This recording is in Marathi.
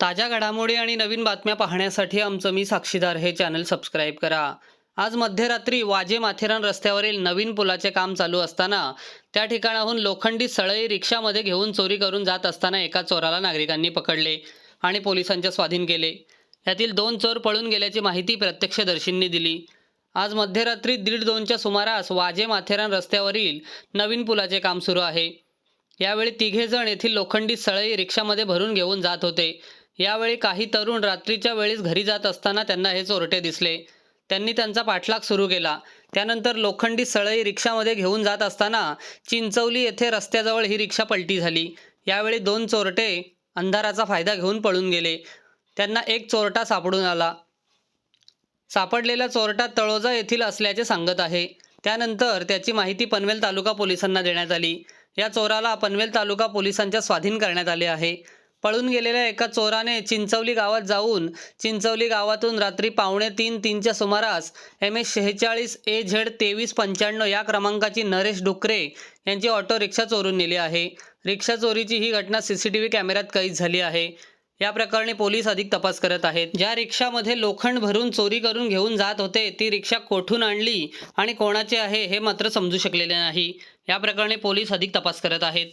ताज्या घडामोडी आणि नवीन बातम्या पाहण्यासाठी आमचं मी साक्षीदार हे चॅनल सबस्क्राईब करा. आज मध्यरात्री वाजे माथेरान रस्त्यावरील नवीन पुलाचे काम चालू असताना त्या ठिकाणाहून लोखंडी सळई रिक्षामध्ये घेऊन चोरी करून जात असताना एका चोराला नागरिकांनी पकडले आणि पोलिसांच्या स्वाधीन केले. यातील दोन चोर पळून गेल्याची माहिती प्रत्यक्षदर्शींनी दिली. आज मध्यरात्री दीड दोनच्या सुमारास वाजे माथेरान रस्त्यावरील नवीन पुलाचे काम सुरू आहे. यावेळी तिघे जण येथील लोखंडी सळई रिक्षामध्ये भरून घेऊन जात होते. यावेळी काही तरुण रात्रीच्या वेळेस घरी जात असताना त्यांना हे चोरटे दिसले. त्यांनी त्यांचा पाठलाग सुरू केला. त्यानंतर लोखंडी सळई रिक्षामध्ये घेऊन जात असताना चिंचवली येथे रस्त्याजवळ ही रिक्षा पलटी झाली. यावेळी दोन चोरटे अंधाराचा फायदा घेऊन पळून गेले. त्यांना एक चोरटा सापडून आला. सापडलेला चोरटा तळोजा येथील असल्याचे सांगत आहे. त्यानंतर त्याची माहिती पनवेल तालुका पोलिसांना देण्यात आली. या चोराला पनवेल तालुका पोलिसांच्या स्वाधीन करण्यात आले आहे. पळून गेलेल्या एका चोराने चिंचवली गावात जाऊन चिंचवली गावातून रात्री पावणे तीन तीनच्या सुमारास एम एस शेहेचाळीस ए झेड तेवीस पंच्याण्णव या क्रमांकाची नरेश डुकरे यांची ऑटो रिक्षा चोरून नेली आहे. रिक्षा चोरीची ही घटना सी सी टी व्ही कॅमेऱ्यात कैद झाली आहे. या प्रकरणी पोलीस अधिक तपास करत आहेत. ज्या रिक्षामध्ये लोखंड भरून चोरी करून घेऊन जात होते ती रिक्षा कोठून आणली आणि कोणाची आहे हे मात्र समजू शकलेले नाही. या प्रकरणी पोलीस अधिक तपास करत आहेत.